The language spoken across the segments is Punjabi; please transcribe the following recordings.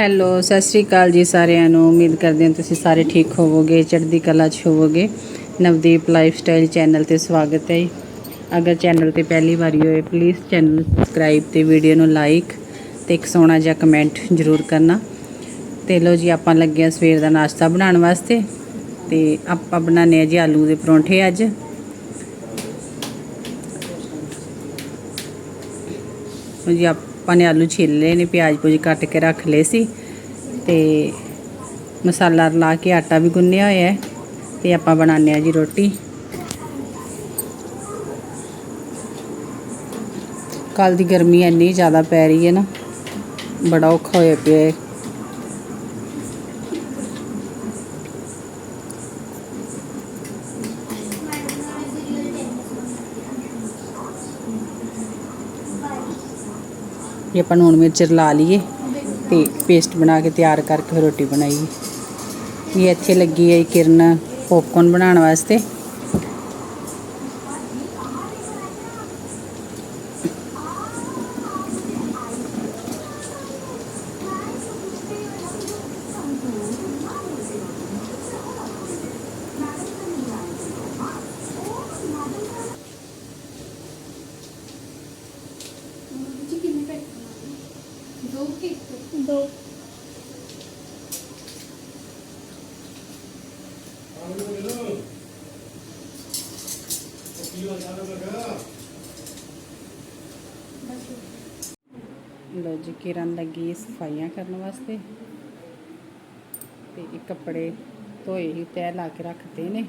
ਹੈਲੋ ਸਤਿ ਸ਼੍ਰੀ ਅਕਾਲ ਜੀ ਸਾਰਿਆਂ ਨੂੰ। ਉਮੀਦ ਕਰਦੇ ਹਾਂ ਤੁਸੀਂ ਸਾਰੇ ਠੀਕ ਹੋਵੋਗੇ, ਚੜ੍ਹਦੀ ਕਲਾ 'ਚ ਹੋਵੋਗੇ। ਨਵਦੀਪ ਲਾਈਫ ਸਟਾਈਲ ਚੈਨਲ ਤੇ ਸਵਾਗਤ ਹੈ ਜੀ। ਅਗਰ ਚੈਨਲ ਤੇ ਪਹਿਲੀ ਵਾਰੀ ਹੋਏ ਪਲੀਜ਼ ਚੈਨਲ ਨੂੰ ਸਬਸਕ੍ਰਾਈਬ ਤੇ ਵੀਡੀਓ ਨੂੰ ਲਾਈਕ ਤੇ ਇੱਕ ਸੋਹਣਾ ਜਿਹਾ ਕਮੈਂਟ ਜ਼ਰੂਰ ਕਰਨਾ। ਤੇ ਲੋ ਜੀ, ਆਪਾਂ ਲੱਗੇ ਹਾਂ ਸਵੇਰ ਦਾ ਨਾਸ਼ਤਾ ਬਣਾਉਣ ਵਾਸਤੇ। ਤੇ ਆਪਾਂ, ਬਣਾਉਂਦੇ ਆ ਜੀ ਆਲੂ ਦੇ ਪਰੌਂਠੇ ਅੱਜ। ਹੁਣ ਜੀ, ਆਪਾਂ ਆਪਾਂ ਨੇ ਆਲੂ ਛਿੱਲ ਲਏ ਨੇ, ਪਿਆਜ਼ ਪੂਜ ਕੱਟ ਕੇ ਰੱਖ ਲਏ ਸੀ ਤੇ ਮਸਾਲਾ ਰਲਾ ਕੇ ਆਟਾ ਵੀ ਗੁੰਨਿਆ ਹੋਇਆ ਹੈ ਤੇ ਆਪਾਂ ਬਣਾਉਂਦੇ ਆ ਜੀ ਰੋਟੀ। ਕੱਲ ਦੀ ਗਰਮੀ ਇੰਨੀ ਜ਼ਿਆਦਾ ਪੈ ਰਹੀ ਹੈ ਨਾ, ਬੜਾ ਔਖਾ ਹੋਇਆ ਪਿਆ ਇਹ ਆਪਾਂ ਨੂਣ ਮਿਰਚ ਲਾ ਲਈਏ ਤੇ ਪੇਸਟ ਬਣਾ ਕੇ ਤਿਆਰ ਕਰਕੇ ਰੋਟੀ ਬਣਾਈਏ। ਇਹ ਇੱਥੇ ਲੱਗੀ ਹੈ ਕਿਰਨ ਪੌਪਕੌਰਨ ਬਣਾਉਣ ਵਾਸਤੇ। ਲੋ ਜੀ, ਕਿਰਨ ਲੱਗੀ ਸਫਾਈਆਂ ਕਰਨ ਵਾਸਤੇ। ਤੇ ਇਹ ਕੱਪੜੇ ਧੋਏ ਹੀ ਤੈਅ ਲਾ ਕੇ ਰੱਖਦੇ ਨੇ।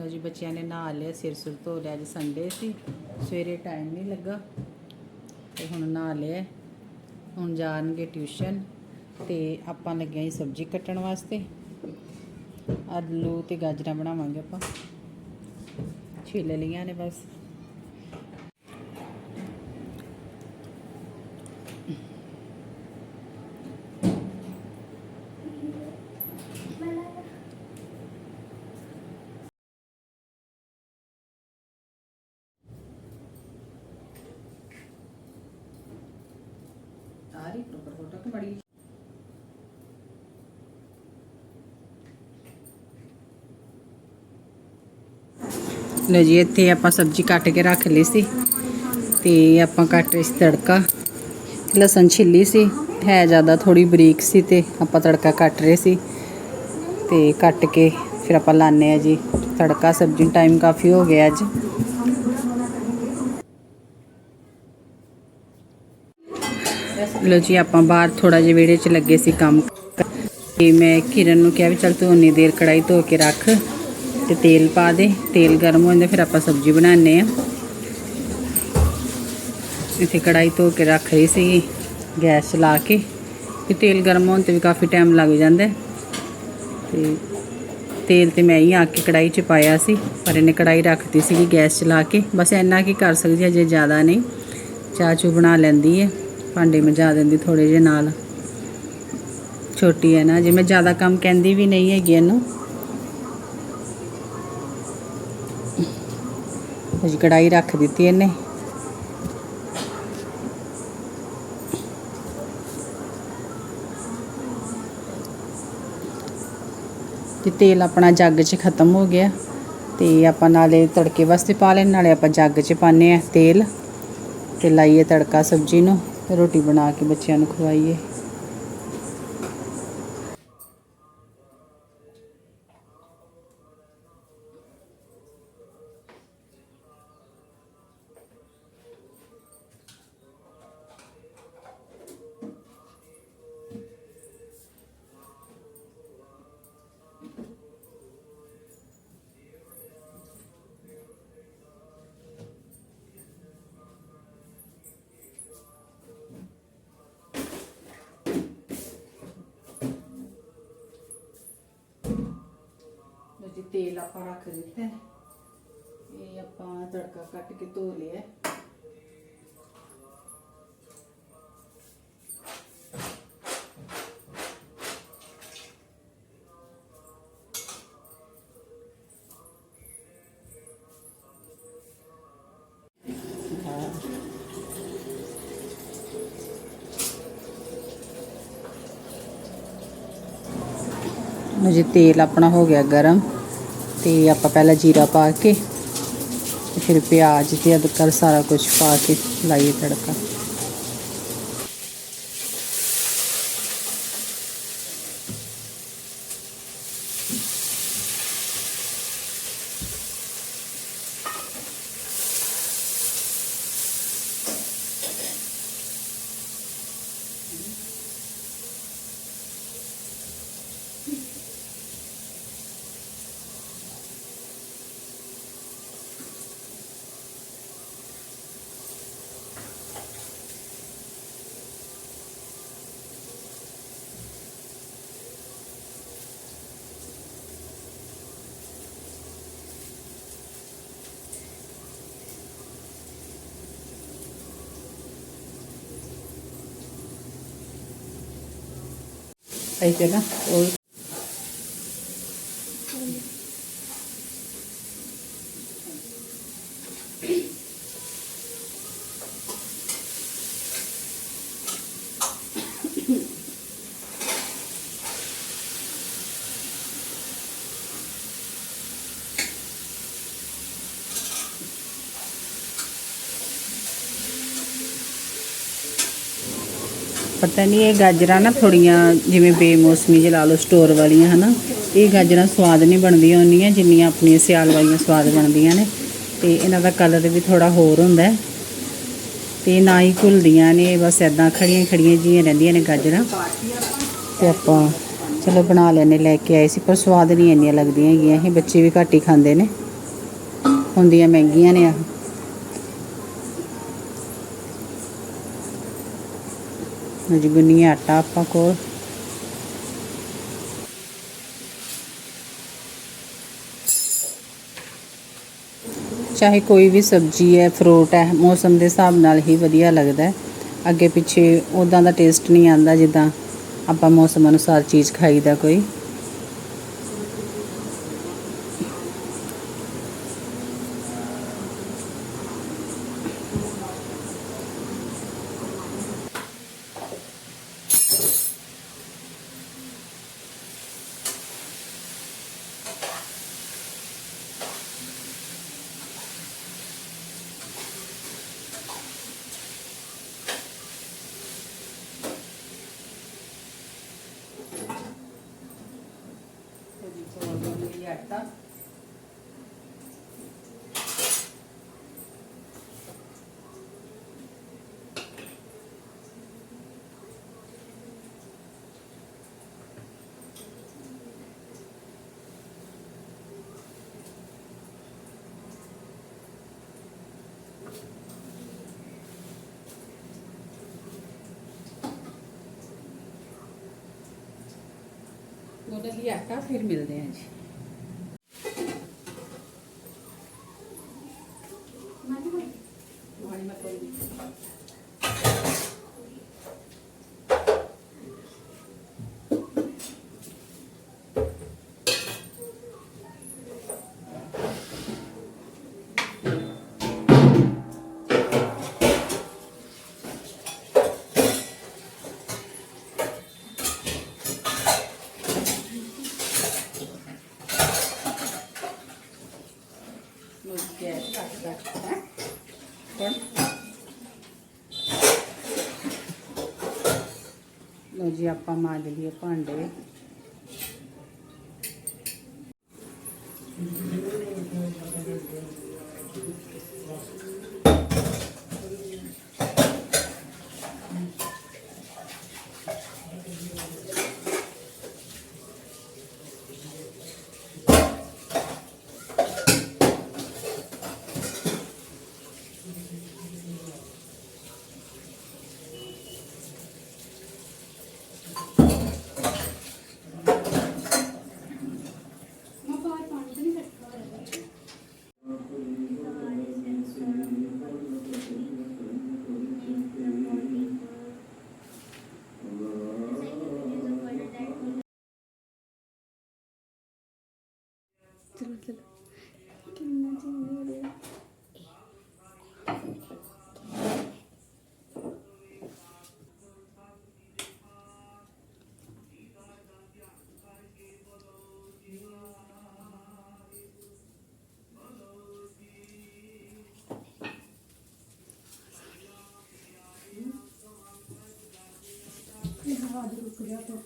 ਲੋ ਜੀ, ਬੱਚਿਆਂ ਨੇ ਨਹਾ ਲਿਆ, ਸਿਰ ਸੁਰ ਧੋ ਲਿਆ ਅੱਜ ਸੰਡੇ ਸੀ, ਸਵੇਰੇ ਟਾਈਮ ਨਹੀਂ ਲੱਗਾ। ਤੇ ਹੁਣ ਨਹਾ ਲਿਆ ਹੁਣ ਜਾਣਗੇ ਟਿਊਸ਼ਨ ਤੇ ਆਪਾਂ ਲੱਗਿਆ ਹਾਂ ਜੀ ਸਬਜ਼ੀ ਕੱਟਣ ਵਾਸਤੇ। ਆਲੂ ਤੇ ਗਾਜਰਾਂ ਬਣਾਵਾਂਗੇ ਆਪਾਂ। ਛਿੱਲ ਲਈਆਂ ਨੇ ਬਸ। ਸਾਰੀ ਪ੍ਰੋਪਰ ਫੋਟੋ ਕਿ ਬੜੀ ਲੋ ਜੀ ਇੱਥੇ ਆਪਾਂ ਸਬਜ਼ੀ ਕੱਟ ਕੇ ਰੱਖ ਲਈ ਸੀ ਤੇ ਆਪਾਂ ਕੱਟ ਰਹੀ ਸੀ ਤੜਕਾ ਲਸਣ ਛਿੱਲੀ ਸੀ ਹੈ ਜ਼ਿਆਦਾ ਥੋੜੀ ਬਰੀਕ ਸੀ ਤੇ ਆਪਾਂ ਤੜਕਾ ਕੱਟ ਰਹੇ ਸੀ ਤੇ ਕੱਟ ਕੇ ਫਿਰ ਆਪਾਂ ਲਾਣੇ ਆ ਜੀ ਤੜਕਾ ਸਬਜ਼ੀ ਟਾਈਮ ਕਾਫੀ ਹੋ ਗਿਆ ਅੱਜ ਲੋ ਜੀ, ਆਪਾਂ ਬਾਹਰ ਥੋੜਾ ਜਿਹਾ ਵਿਹੜੇ 'ਚ ਲੱਗੇ ਸੀ ਕੰਮ ਤੇ ਮੈਂ ਕਿਰਨ ਨੂੰ ਕਿਹਾ ਵੀ ਚੱਲ ਤੂੰ ਉਨੀ ਦੇਰ ਕੜਾਈ ਧੋ ਕੇ ਰੱਖ ਤੇ ਤੇਲ ਪਾ ਦੇ, ਤੇਲ ਗਰਮ ਹੋ ਜਾਂਦਾ ਫਿਰ ਆਪਾਂ ਸਬਜ਼ੀ ਬਣਾਉਂਦੇ ਆ ਇੱਥੇ ਕੜਾਈ ਧੋ ਕੇ ਰੱਖ ਰਹੀ ਸੀ ਗੈਸ ਚਲਾ ਕੇ ਤੇ ਤੇਲ ਗਰਮ ਹੋਣ ਤੇ ਵੀ ਕਾਫੀ ਟਾਈਮ ਲੱਗ ਜਾਂਦਾ ਹੈ। ਤੇ ਤੇਲ ਤੇ ਮੈਂ ਹੀ ਆ ਕੇ ਕੜਾਈ 'ਚ ਪਾਇਆ ਸੀ, ਪਰ ਇਹਨੇ ਕੜਾਈ ਰੱਖਤੀ ਸੀਗੀ ਗੈਸ ਚਲਾ ਕੇ। ਬਸ ਇੰਨਾ ਕੀ ਕਰ ਸਕਦੀ ਅਜੇ ਜ਼ਿਆਦਾ ਨਹੀਂ। ਚਾਹ ਚੂ ਬਣਾ ਲੈਂਦੀ ਹੈ। ਭਾਂਡੇ ਮਜਾ ਦਿੰਦੀ ਥੋੜੇ ਜਿਹੇ ਨਾਲ। ਛੋਟੀ ਹੈ ਨਾ, ਜੇ ਮੈਂ ਜ਼ਿਆਦਾ ਕੰਮ ਕਹਿੰਦੀ ਵੀ ਨਹੀਂ ਹੈਗੀ ਇਹਨੂੰ। ਅਜੀ ਕੜਾਈ ਰੱਖ ਦਿੱਤੀ ਇਹਨੇ। ਤੇ ਤੇਲ ਆਪਣਾ ਜੱਗ 'ਚ ਖਤਮ ਹੋ ਗਿਆ। ਤੇ ਆਪਾਂ ਨਾਲੇ ਤੜਕੇ ਵਾਸਤੇ ਪਾ ਲੈਣ ਨਾਲੇ ਆਪਾਂ ਜੱਗ 'ਚ ਪਾਣੇ ਆ ਤੇਲ। ਤੇ ਲਾਈਏ ਤੜਕਾ ਸਬਜ਼ੀ ਨੂੰ। ਰੋਟੀ ਬਣਾ ਕੇ ਬੱਚਿਆਂ ਨੂੰ ਖਵਾਈਏ। ਜੀ ਤੇਲ ਆਪਾਂ ਰੱਖ ਦਿੱਤਾ ਹੈ। ਇਹ ਆਪਾਂ ਤੜਕਾ ਕੱਟ ਕੇ ਧੋ ਲਿਆ ਜੀ ਤੇਲ ਆਪਣਾ ਹੋ ਗਿਆ ਗਰਮ। ਤੇ ਆਪਾਂ ਪਹਿਲਾਂ ਜੀਰਾ ਪਾ ਕੇ ਤੇ ਫਿਰ ਪਿਆਜ਼ ਤੇ ਅਦਰਕ ਸਾਰਾ ਕੁਝ ਪਾ ਕੇ ਲਾਈਏ ਤੜਕਾ। Ah, 了，我 ਪਤਾ ਨਹੀਂ ਇਹ ਗਾਜਰਾਂ ਨਾ ਥੋੜੀਆਂ ਜਿਵੇਂ ਬੇਮੌਸਮੀ ਜਿਹਾ ਲਾ ਲਓ, ਸਟੋਰ ਵਾਲੀਆਂ, ਹਨਾ। ਇਹ ਗਾਜਰਾਂ ਸਵਾਦ ਨਹੀਂ ਬਣਦੀਆਂ ਹੁੰਦੀਆਂ ਜਿੰਨੀਆਂ ਆਪਣੀਆਂ ਸਿਆਲ ਵਾਲੀਆਂ ਸਵਾਦ ਬਣਦੀਆਂ ਨੇ। ਤੇ ਇਹਨਾਂ ਦਾ ਕਲਰ ਵੀ ਥੋੜਾ ਹੋਰ ਹੁੰਦਾ ਹੈ। ਤੇ ਨਾ ਹੀ ਘੁਲਦੀਆਂ ਨੇ, ਬਸ ਐਦਾਂ ਖੜੀਆਂ ਖੜੀਆਂ ਜੀਆਂ ਰਹਿੰਦੀਆਂ ਨੇ ਗਾਜਰਾਂ। ਤੇ ਆਪਾਂ ਚਲੋ ਬਣਾ ਲੈਨੇ ਲੈ ਕੇ ਆਏ ਸੀ, ਪਰ ਸਵਾਦ ਨਹੀਂ ਇੰਨੀਆਂ ਲੱਗਦੀਆਂ ਹੈਗੀਆਂ। ਇਹ ਬੱਚੇ ਵੀ ਘੱਟ ਹੀ ਖਾਂਦੇ ਨੇ। ਹੁੰਦੀਆਂ ਮਹਿੰਗੀਆਂ ਨੇ ਆਹ। ਜੀ ਗੁੰਨੀ, ਆਟਾ ਆਪਾਂ ਕੋਲ। ਚਾਹੇ ਕੋਈ ਵੀ ਸਬਜ਼ੀ ਹੈ ਫਰੂਟ ਹੈ, ਮੌਸਮ ਦੇ ਹਿਸਾਬ ਨਾਲ ਹੀ ਵਧੀਆ ਲੱਗਦਾ ਹੈ। ਅੱਗੇ ਪਿੱਛੇ ਉਦਾਂ ਦਾ ਟੇਸਟ ਨਹੀਂ ਆਉਂਦਾ ਜਿੱਦਾਂ ਆਪਾਂ ਮੌਸਮ ਅਨੁਸਾਰ ਚੀਜ਼ ਖਾਈਦਾ ਕੋਈ ਆਟਾ ਉਹਦੇ ਲਈ ਆਟਾ ਫਿਰ ਮਿਲਦੇ ਹਾਂ ਜੀ ਨੂੰ ਗੈਸ ਕੱਟ ਦਾ ਹੈ ਹੁਣ ਲੋ ਜੀ ਆਪਾਂ ਮਾਂਜ ਲਈਏ ਭਾਂਡੇ। قلت له كلمة جميلة هذا الكرياتور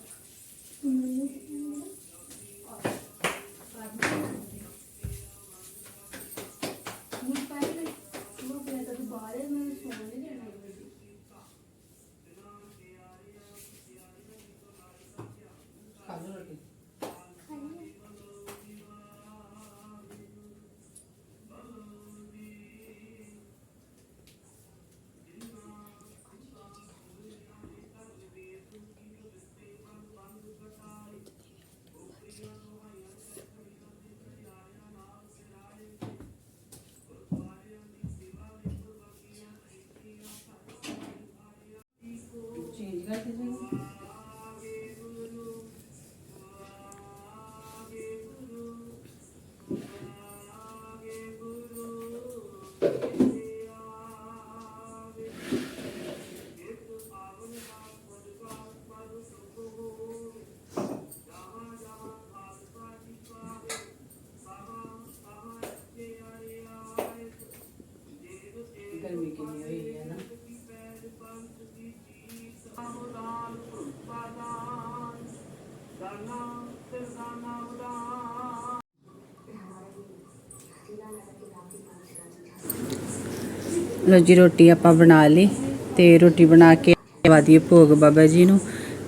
ਲੋ ਜੀ, ਰੋਟੀ ਆਪਾਂ ਬਣਾ ਲਈ ਤੇ ਰੋਟੀ ਬਣਾ ਕੇ ਵਾਦੀਏ ਭੋਗ ਬਾਬਾ ਜੀ ਨੂੰ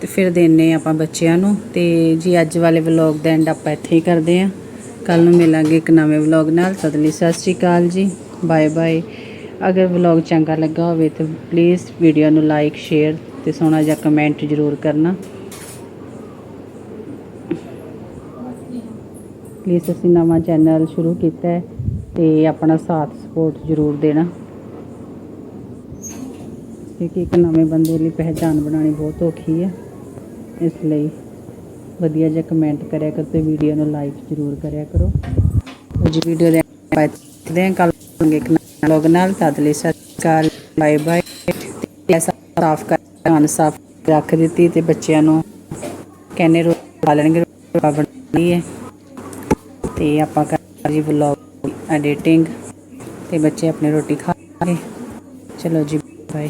ਤੇ ਫਿਰ ਦੇਣੇ ਆਪਾਂ ਬੱਚਿਆਂ ਨੂੰ ਤੇ ਜੀ, ਅੱਜ ਵਾਲੇ ਵਲੌਗ ਦਾ ਐਂਡ ਆਪਾਂ ਇੱਥੇ ਹੀ ਕਰਦੇ ਆਂ। ਕੱਲ ਨੂੰ ਮਿਲਾਂਗੇ ਇੱਕ ਨਵੇਂ ਵਲੌਗ ਨਾਲ। ਤਦ ਸਤਿ ਸ਼੍ਰੀ ਅਕਾਲ ਜੀ। Bye bye. ਅਗਰ ਵਲੌਗ ਚੰਗਾ ਲੱਗਾ ਹੋਵੇ ਤਾਂ ਪਲੀਜ਼ ਵੀਡੀਓ ਨੂੰ ਲਾਈਕ ਸ਼ੇਅਰ ਤੇ ਸੋਹਣਾ ਜਿਹਾ ਕਮੈਂਟ ਜ਼ਰੂਰ ਕਰਨਾ। ਪਲੀਜ਼ ਅਸੀਂ ਨਵਾਂ ਚੈਨਲ ਸ਼ੁਰੂ ਕੀਤਾ ਹੈ ਤੇ ਆਪਣਾ ਸਾਥ ਸਪੋਰਟ ਜ਼ਰੂਰ ਦੇਣਾ। ਕਿਉਂਕਿ ਇੱਕ ਨਵੇਂ ਬੰਦੇ ਲਈ ਪਹਿਚਾਨ ਬਣਾਉਣੀ ਬਹੁਤ ਔਖੀ ਹੈ। ਇਸ ਲਈ ਵਧੀਆ ਜਿਹਾ ਕਮੈਂਟ ਕਰਿਆ ਕਰੋ ਤੇ ਵੀਡੀਓ ਨੂੰ ਲਾਈਕ ਜ਼ਰੂਰ ਕਰਿਆ ਕਰੋ। ਅੱਜ ਵੀਡੀਓ ਦੇ ਦੇ ਕੱਲ ਮਿਲਾਂਗੇ ਇੱਕ ਲੋਗ ਨਾਲ। ਤਦ ਲਈ ਸਤਿ ਸ਼੍ਰੀ ਅਕਾਲ ਬਾਏ ਬਾਏ ਤੇ ਸਾਫ਼ ਕਰ, ਧਿਆਨ ਸਾਫ਼ ਰੱਖ ਦਿੱਤੀ ਤੇ ਬੱਚਿਆਂ ਨੂੰ ਕਹਿੰਨੇ ਰੋਟੀ ਖਾ ਲੈਣਗੇ, ਰੋਟੀ ਬਣਾਈ ਹੈ। ਤੇ ਆਪਾਂ ਕਰ ਜੀ ਵਲੌਗ ਐਡੀਟਿੰਗ ਤੇ ਬੱਚੇ ਆਪਣੀ ਰੋਟੀ ਖਾ ਲਏ ਚਲੋ ਜੀ ਬਾਏ